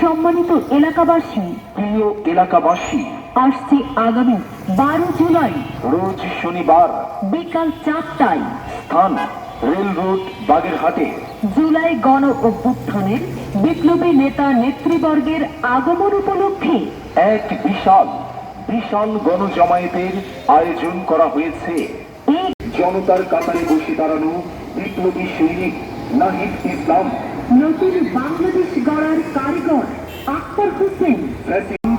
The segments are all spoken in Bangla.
সম্মানিত এলাকাবাসী প্রিয় এলাকাবাসী। আসছে আগামী বারো জুলাই। রোজ শনিবার বিকাল চারটায়। স্থান রেল রোড বাগেরহাটে। জুলাই গণ অভ্যুত্থানের বিপ্লবী নেতা নেতৃবর্গের আগমন উপলক্ষে এক বিশাল বিশাল গণজমায়েতের আয়োজন করা হয়েছে। জনতার কাতারে বসে দাঁড়ানো বিপ্লবী সৈনিক নাহিদ ইসলাম। নতুন বাংলাদেশ গড়ার কারিগর আক্তার হোসেন।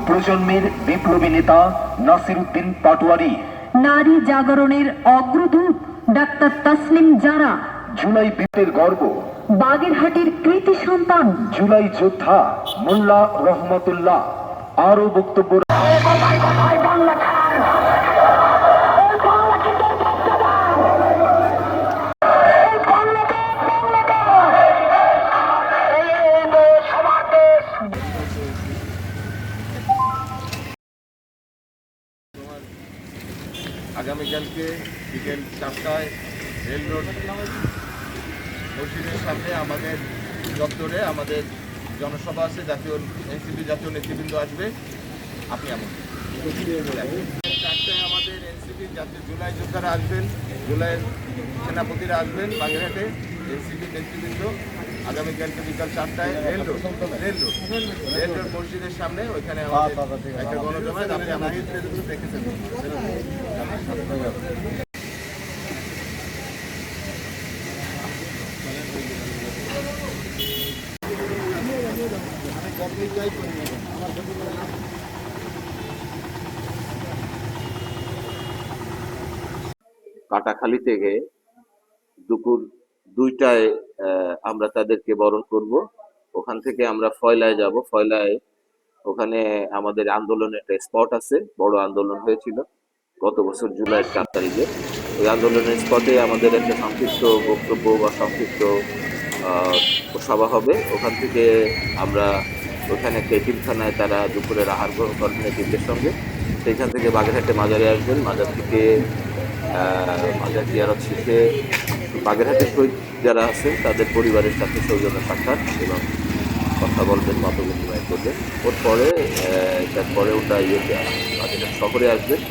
প্রজন্মের বিপ্লবী নেতা নাসির উদ্দিন পাটোয়ারি। নারী জাগরণের অগ্রদূত ডাক্তার তাসলিম জারা। জুলাই বিপ্লবের গর্ব। বাগেরহাটের কৃতি সন্তান। জুলাই যোদ্ধা মোল্লা রহমতুল্লাহ। আরও বক্তব্য আগামীকালকে বিকেল চারটায় রেল রোড মসজিদের সামনে আমাদের দপ্তরে আমাদের জনসভা আছে জাতীয় এনসিপি জাতীয় নেতৃবৃন্দ আসবে। আপনি এমন চারটায় আমাদের এনসিপি জাতীয় জুলাই যোদ্ধারা আসবেন জুলাইয়ের সেনাপতিরা আসবেন বাগেরহাটে এনসিপি নেতৃবৃন্দ। আগামীকালকে বিকাল চারটায় rail road rail road rail road মসজিদের সামনে ওইখানে আমাদের একটা গণজমায়েত আপনি আমাদের দেখেছেন। কাটাখালী থেকে দুপুর দুইটায় আমরা তাদেরকে বরণ করব। ওখান থেকে আমরা ফয়লায় যাব। ফয়লায় ওখানে আমাদের আন্দোলনের একটা স্পট আছে, বড় আন্দোলন হয়েছিল। গত বছর জুলাই চার তারিখে। ওই আন্দোলনের স্পটে আমাদের একটা সংক্ষিপ্ত বক্তব্য বা সংক্ষিপ্ত সভা হবে। ওখান থেকে আমরা ওখানে একটা এতিমখানায় তারা দুপুরের আহার গ্রহণ করবেন এতিমদের সঙ্গে। সেইখান থেকে বাগেরহাটে মাজারে আসবেন। মাজার থেকে মাজার জিয়ারত শেষে বাগেরহাটের শহীদ যারা আছেন, তাদের পরিবারের সাথে সৌজন্য সাক্ষাৎ এবং কথা বলবেন, মত বিনিময় করবেন। ওর পরে তারপরে ওটা ইয়েতে, বাগেরহাট শহরে আসবেন।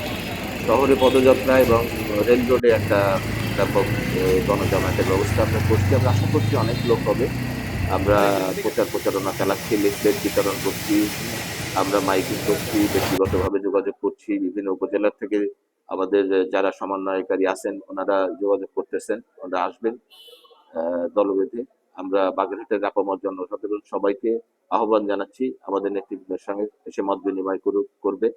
শহরে পদযাত্রা এবং রেল রোডে একটা ব্যাপক গণজমায়েতের ব্যবস্থা আমরা করছি। আমরা আশা করছি অনেক লোক হবে। আমরা প্রচার প্রচারণা চালাচ্ছি, লিফলেট বিতরণ করছি, আমরা মাইকিং করছি, ব্যক্তিগতভাবে যোগাযোগ করছি। বিভিন্ন উপজেলা থেকে আমাদের যারা সমন্বয়কারী আছেন, ওনারা যোগাযোগ করতেছেন, ওনারা আসবেন দলবেঁধে। আমরা বাগেরহাটের আপামর জনসাধারণ সবাইকে আহ্বান জানাচ্ছি। আমাদের নেতৃত্বের সঙ্গে এসে মত বিনিময় করবে।